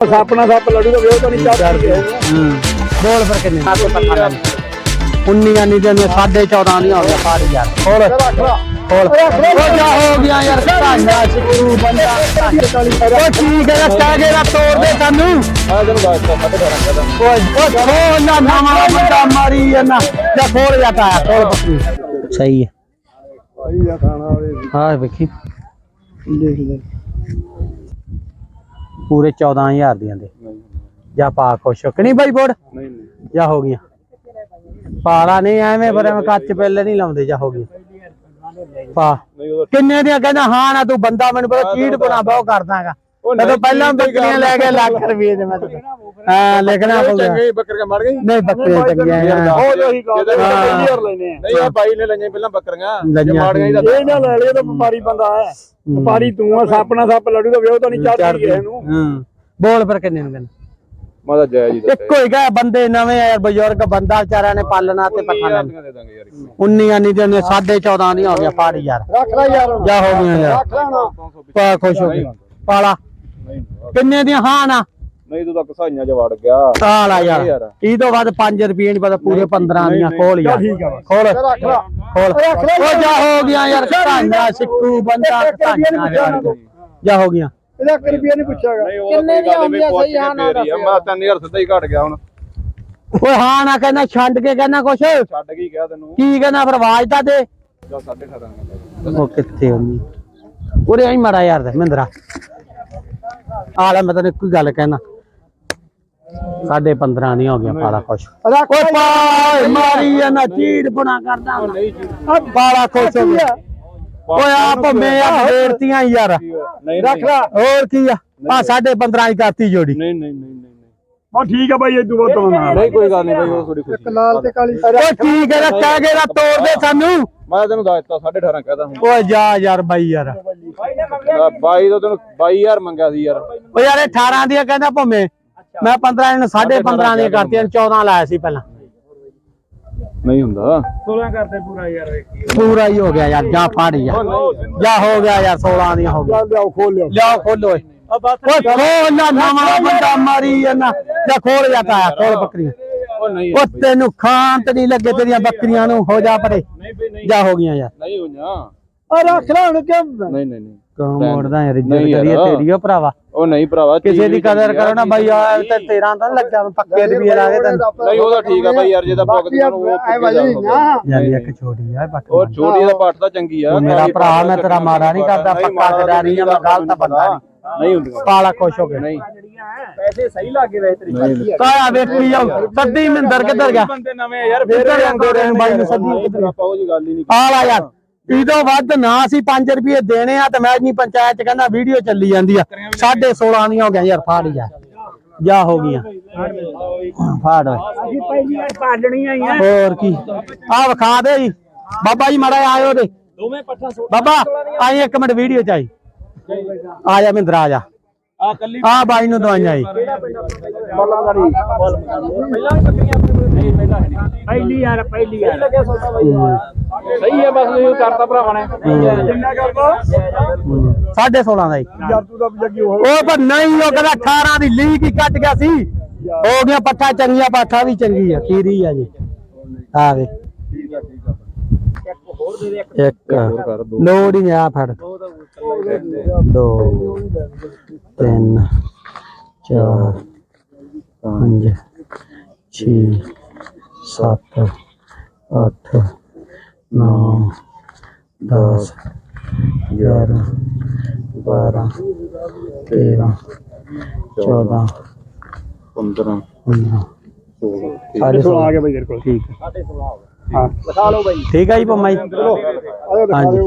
ਸਾਪਣਾ ਸੱਪ ਲੜੂ ਦਾ ਵਿਆਹ ਤਾਂ ਨਹੀਂ ਚਾਰ ਹੂੰ। ਬੋਲ ਫਿਰ ਕਿੰਨੇ ਸਾਤੇ ਪੱਖਾ ਲੈ 19 ਨਹੀਂ ਦਿੰਦੇ 14.5 ਨਹੀਂ ਹੋ ਗਿਆ ਸਾਰੀ ਯਾਰ ਹੋਰ। ਹੋਰ ਉਹ ਜਾ ਹੋ ਗਿਆ ਯਾਰ ਕਾਂਡਾ ਸਿੱਕੂ ਬੰਦਾ। ਉਹ ਠੀਕ ਹੈ ਕੇ ਨਾ ਤੋੜ ਦੇ ਸਾਨੂੰ। ਦਾ ਓਏ ਖੋਲ ਨਾ ਨਵਾਂ ਬੰਦਾ ਮਾਰੀ ਜਾਂਦਾ। ਜਾ ਖੋਲ ਜਾ ਤਾਇਆ ਖੋਲ ਬੱਕਰੀ ਸਹੀ ਹੈ। ਭਾਈ ਆ ਖਾਣਾ ਵਾਲੇ ਹਾਂ ਵੇਖੀ। ਦੇਖ ਲੈ। ਪੂਰੇ 14000 ਦੀਆਂ ਦੇ। ਜਾ ਪਾ ਖੁਸ਼ ਹੋ ਕਿ ਨਹੀਂ ਬਾਈ ਬੋੜ? ਨਹੀਂ ਨਹੀਂ। ਜਾ ਹੋ ਗਈਆਂ? ਪਾਲਾ ਨਹੀਂ ਐਵੇਂ ਪਰ ਐਵੇਂ ਕੱਚ ਪਹਿਲੇ ਨਹੀਂ ਲਾਉਂਦੇ ਜਾ ਹੋ ਗਈ ਪਾ। ਕਿੰਨੇ ਦੀਆਂ ਕਹਿੰਦਾ ਹਾਂ ਨਾ ਤੂੰ ਬੰਦਾ ਮੈਨੂੰ ਪਤਾ ਚੀੜ ਬਣਾ ਬਹੁ ਕਰਦਾਗਾ ਜਦੋਂ ਪਹਿਲਾਂ ਬੱਕਰੀਆਂ ਲੈ ਕੇ ਲੱਖ ਰੁਪਏ ਦੇ ਮੈਂ ਤੈਨੂੰ- ਹਾਂ ਲਿਖਣਾ ਪਊਗਾ। ਚੰਗੇ ਬੱਕਰੀਆਂ ਮਰ ਗਈ ਨਹੀਂ ਬੱਕਰੀਆਂ ਚੰਗੀਆਂ ਆ ਉਹ ਜੋ ਹੀ ਗੱਲ। ਲੈਨੇ ਆ ਨਹੀਂ ਆ ਬਾਈ ਨੇ ਲਈਆਂ ਪਹਿਲਾਂ ਬੱਕਰੀਆਂ। ਮਾੜੀਆਂ ਹੀ ਤਾਂ ਇਹ ਨਾ ਲੈ ਲਿਆ ਤਾਂ ਵਪਾਰੀ ਬੰਦਾ ਹੈ। ਵਪਾਰੀ ਤੂੰ ਆ ਸਾਪਣਾ ਸੱਪ ਲੜੂ ਦਾ ਵਿਆਹ ਤਾਂ ਨਹੀਂ ਗਿਆ ਇਹਨੂੰ। ਹਾਂ। ਬੋਲ ਫਿਰ ਕਿੰਨੇ ਨੂੰ? ਕਹਿੰਦਾ ਮੈਂ ਤਾਂ ਜਾਇਜ਼ ਹੀ ਇੱਕੋ ਹੀ ਗਾ ਬੰਦੇ ਨਵੇਂ ਆ ਯਾਰ ਬਜ਼ੁਰਗ ਬੰਦਾ ਵਿਚਾਰਿਆਂ ਨੇ ਪਾਲਣਾ ਤੇ ਪੱਠਾ ਲੈਣਾ। ਦੇ ਦਾਂਗੇ ਯਾਰ 19 ਨਹੀਂ ਤੇ 14.5 ਨਹੀਂ ਹੋ ਗਿਆ ਪਾੜੀ ਯਾਰ। ਰੱਖ ਲੈ ਯਾਰ। ਜਾ ਹੋ ਗਈਆਂ ਯਾਰ। ਲੈਣਾ। ਪਾ ਖੁਸ਼ ਹੋ ਗਈ ਪਾਲਾ। ਕਿੰਨੇ ਦੀਆਂ ਹਾਂ ਨਾ? ਨਹੀਂ ਤੂੰ ਤਾਂ ਕਸਾਈਆਂ ਚ ਵੜ ਗਿਆ। ਆਲਾ ਯਾਰ ਯਾਰ। ਇਹ ਤੋਂ ਬਾਅਦ 5 ਰੁਪਏ ਨਹੀਂ ਪਤਾ ਪੂਰੇ 15 ਦੀਆਂ ਖੋਲ ਯਾਰ। ਠੀਕ ਆ ਬਸ। ਖੋਲ। ਖੋਲ। ਉਹ ਜਾ ਹੋ ਗਿਆ ਯਾਰ ਕਾਂਡਾ ਸਿੱਕੂ ਬੰਦਾ ਕਾਂਡਾ ਜਾ ਹੋ ਗਿਆ। ਇਹਦਾ 1 ਰੁਪਿਆ ਨਹੀਂ ਪੁੱਛਾਗਾ ਕਿੰਨੇ ਦੀ ਆਉਂਦੀ ਸਹੀ ਹਾਂ ਨਾ ਮੈਂ ਤਾਂ ਨਿਹਰ ਸਿੱਧਾ ਹੀ ਘਟ ਗਿਆ ਹੁਣ। ਓਏ ਹਾਂ ਨਾ ਕਹਿੰਦਾ ਛੱਡ ਕੇ ਕਹਿੰਦਾ ਕੁਛ। ਛੱਡ ਕੀ ਗਿਆ ਤੈਨੂੰ। ਕੀ ਕਹਿੰਦਾ ਫਿਰ ਆਵਾਜ਼ ਤਾਂ ਦੇ। ਜਾਂ 18.5 ਉਹ ਕਿੱਥੇ ਹੁੰਦੀ? ਉਰੇ ਆਈ ਮਾੜਾ ਯਾਰ ਦੇ ਮਹਿੰਦਰਾ। ਆ ਲੈ ਮੈਂ ਤੈਨੂੰ ਇੱਕੋ ਹੀ ਗੱਲ ਕਹਿਣਾ। ਸਾਢੇ 15 ਨਹੀਂ ਹੋ ਗਿਆ ਪਾਲਾ ਖੁਸ਼। ਓਏ ਪਾਏ ਮਾਰੀ ਨਾ ਚੀੜ ਬਣਾ ਕਰਦਾ ਆ ਪਾਲਾ ਖੁਸ਼ ਹੋ ਗਿਆ। ਓਏ ਆਪ ਮੈਂ ਆ ਫੇਰਤੀਆਂ ਯਾਰ। ਰੱਖ ਲੈ। ਹੋਰ ਕੀ ਆ? ਆ ਸਾਢੇ 15 ਹੀ ਕਰਤੀ ਜੋੜੀ। ਨਹੀਂ ਨਹੀਂ ਨਹੀਂ ਨਹੀਂ ਬਾ ਠੀਕ ਆ ਬਾਈ ਇਹ ਤੋਂ ਬਾਅਦ ਨਾ ਨਹੀਂ ਕੋਈ ਗੱਲ ਨਹੀਂ ਬਾਈ ਉਹ ਥੋੜੀ ਖੁਸ਼ੀ। ਲਾਲ ਤੇ ਕਾਲੀ। ਓਏ ਠੀਕ ਹੈ ਨਾ ਕਹਿ ਕੇ ਨਾ ਤੋੜ ਦੇ ਸਾਨੂੰ। ਮੈਂ ਤੈਨੂੰ ਦੱਸ ਦਿੱਤਾ 18.5 ਕਹਦਾ ਹੁਣ। ਓਏ ਜਾ ਯਾਰ ਬਾਈ ਯਾਰ। ਬਾਈ ਤੋਂ ਤੈਨੂੰ 22000 ਮੰਗਿਆ ਸੀ ਯਾਰ। ਓ ਯਾਰ ਇਹ 18 ਦੀਆਂ ਕਹਿੰਦਾ ਭਵੇਂ। ਮੈਂ 15 ਇਹਨੂੰ 15.5 ਦੀਆਂ ਕਰਤੀਆਂ 14 ਲਾਇਆ ਸੀ ਪਹਿਲਾਂ। ਨਹੀਂ ਹੁੰਦਾ। 16 ਕਰਦੇ ਪੂਰਾ ਯਾਰ ਪੂਰਾ ਹੀ ਹੋ ਗਿਆ ਯਾਰ ਜਾ ਫੜ ਯਾਰ। ਜਾ। ਹੋ ਗਿਆ ਯਾਰ 16 ਦੀਆਂ ਹੋ ਗਿਆ ਲਿਆਓ ਖੋਲ ਲਿਆਓ। ਲਿਆ ਖੋਲੋ ਓਏ। ਖੋਲ ਨਾ ਨਵਾਂ ਬੰਦਾ ਮਾਰੀ ਜਾਂਦਾ। ਜਾ ਖੋਲ ਜਾ ਤਾਇਆ ਖੋਲ ਬੱਕਰੀ ਉਹ ਨਹੀਂ ਓ ਤੈਨੂੰ ਖਾਂ ਤੇ ਨਹੀਂ ਲੱਗੇ ਤੇਰੀਆਂ ਬੱਕਰੀਆਂ ਨੂੰ। ਹੋ ਜਾ ਪਰੇ। ਨਹੀਂ ਬਈ ਨਹੀਂ। ਜਾ ਹੋ ਗਈਆਂ ਯਾਰ। ਨਹੀਂ ਹੋਈਆਂ। ਆ ਰੱਖ ਲੈ ਹੁਣ ਕਿਉਂ? ਨਹੀਂ ਨਹੀਂ ਨਹੀਂ। ਕਿਉਂ ਮੋੜਦਾ ਯਾਰ ਇੱਜ਼ਤ ਨਹੀਂ ਯਾਰ। ਕਰੀਏ ਤੇਰੀ ਓ ਭਰਾਵਾ। ਉਹ ਨਹੀਂ ਭਰਾਵਾ ਕਿਸੇ ਚੀਜ਼ ਦੀ ਵੀ ਕਦਰ ਚੰਗੀ ਆ, ਕਰੋ ਨਾ ਬਾਈ ਆ। ਤੇ 13 ਤਾਂ ਨੀ ਲੱਗਾ ਪੱਕੇ ਰੁਪਏ ਲਾ ਕੇ ਤੈਨੂੰ। ਨਹੀਂ ਉਹਦਾ ਠੀਕ ਆ ਬਾਈ ਯਾਰ ਜੇ ਤਾਂ ਭੁਗਤ ਨੂੰ ਉਹ ਯਾਰ ਇੱਕ ਛੋਟੀ ਆ ਬੱਟ ਉਹ ਛੋਟੀ ਦਾ ਪੱਟ ਤਾਂ ਚੰਗੀ ਆ ਤੂੰ ਮੇਰਾ ਭਰਾ ਮੈਂ ਤੇਰਾ ਮਾੜਾ ਨਹੀਂ ਕਰਦਾ ਪੱਕਾ ਖਿਡਾਰੀ ਆ ਮੈਂ ਗਲਤ ਬੰਦਾ ਨਹੀਂ। ਨਹੀਂ ਹੁੰਦੀਆਂ ਪਾਲਾ ਖੁਸ਼ ਹੋ ਗਿਆ ਨਹੀਂ। ਕਾਇਆ ਵੇਖੀ ਜਾਓ ਸੱਦੀ ਮਿੰਦਰ ਕਿੱਧਰ ਗਿਆ? ਬੰਦੇ ਨਵੇਂ ਯਾਰ ਕਿੱਧਰ ਜਾਂਦੇ ਰਹੇ ਬਾਈ ਨੂੰ ਸੱਦੀ ਕਿੱਧਰ? ਗਿਆ? ਆਪਾਂ ਉਹ ਜੀ ਗੱਲ ਹੀ ਨਹੀਂ ਆਲਾ ਯਾਰ। ਇਦੋਂ ਵੱਧ ਨਾ ਅਸੀਂ 5 ਰੁਪਏ ਦੇਣੇ ਆ ਤੇ ਮੈਂ ਨਹੀਂ ਪੰਚਾਇਤ ਚ ਕਹਿੰਦਾ ਵੀਡੀਓ ਚੱਲੀ ਜਾਂਦੀ ਆ। 16.5 ਦੀਆਂ ਹੋ ਗਿਆ ਯਾਰ ਫਾੜ ਜਾ। ਜਾ ਹੋ ਗਈਆਂ। ਫਾੜ ਓਏ। ਅਸੀਂ ਪਹਿਲੀ ਵਾਰ ਪਾਲਣੀਆਂ ਹੀ ਹੋਰ ਕੀ। ਆ ਵਿਖਾ ਦੇ ਜੀ। ਬਾਬਾ ਜੀ ਮਾੜਾ ਆਇਓ ਦੇ ਦੋਵੇਂ ਪੱਠਾ ਬਾਬਾ ਆਈ ਇੱਕ ਮਿੰਟ ਵੀਡੀਓ ਚ ਆਈ। ਆ ਜਾ ਮਿੰਦਰ ਆ ਜਾ। ਆ ਕੱਲੀ ਆ ਬਾਈ ਨੂੰ ਦਵਾਈਆਂ ਆਈ ਪਹਿਲਾਂ ਵੀ ਬੱਕਰੀਆਂ ਆਪਣੇ ਕੋਲ ਨਹੀਂ ਪਹਿਲਾਂ ਹੈ ਨਹੀਂ। ਪਹਿਲੀ ਯਾਰ ਪਹਿਲੀ ਯਾਰ ਸਹੀ ਹੈ ਬਸ ਇਹ ਕਰਤਾ ਭਰਾਵਾਂ ਨੇ ਜਿੰਨਾ ਕਰਦਾ? ਸਾਢੇ 16 ਦਾ ਹੀ ਯਾਰ ਤੂੰ ਤਾਂ ਜੱਗੀ ਹੋ ਉਹ ਪਰ ਨਹੀਂ ਉਹ ਕਹਿੰਦਾ 18 ਦੀ ਲੀਕ ਹੀ ਕੱਟ ਗਿਆ ਸੀ। ਹੋ ਗਿਆ ਪੱਠਾ ਚੰਗੀਆਂ ਪੱਠਾ ਵੀ ਚੰਗੀ ਆ ਖੀਰੀ ਆ ਜੀ। ਆ ਵੇ। ਇੱਕ। ਕਰ ਦੋ ਲੋੜ ਹੀ ਆ ਫੜ। ਦੋ ਤਿੰਨ ਚਾਰ ਪੰਜ ਛੇ ਸੱਤ ਅੱਠ ਨੌ ਦਸ ਗਿਆਰਾਂ ਬਾਰਾਂ ਤੇਰਾਂ ਚੌਦਾਂ 15 ਪੰਦਰਾਂ 16 ਸਾਢੇ ਸੋਲਾਂ ਆ ਗਿਆ ਬਈ ਤੇਰੇ ਕੋਲ। ਠੀਕ ਹੈ। ਹਾਂ। ਲਿਖਾ ਲਓ ਬਾਈ। ਠੀਕ ਹੈ ਜੀ ਪੰਮਾ ਜੀ ਆਜੋ ਹਾਂਜੀ।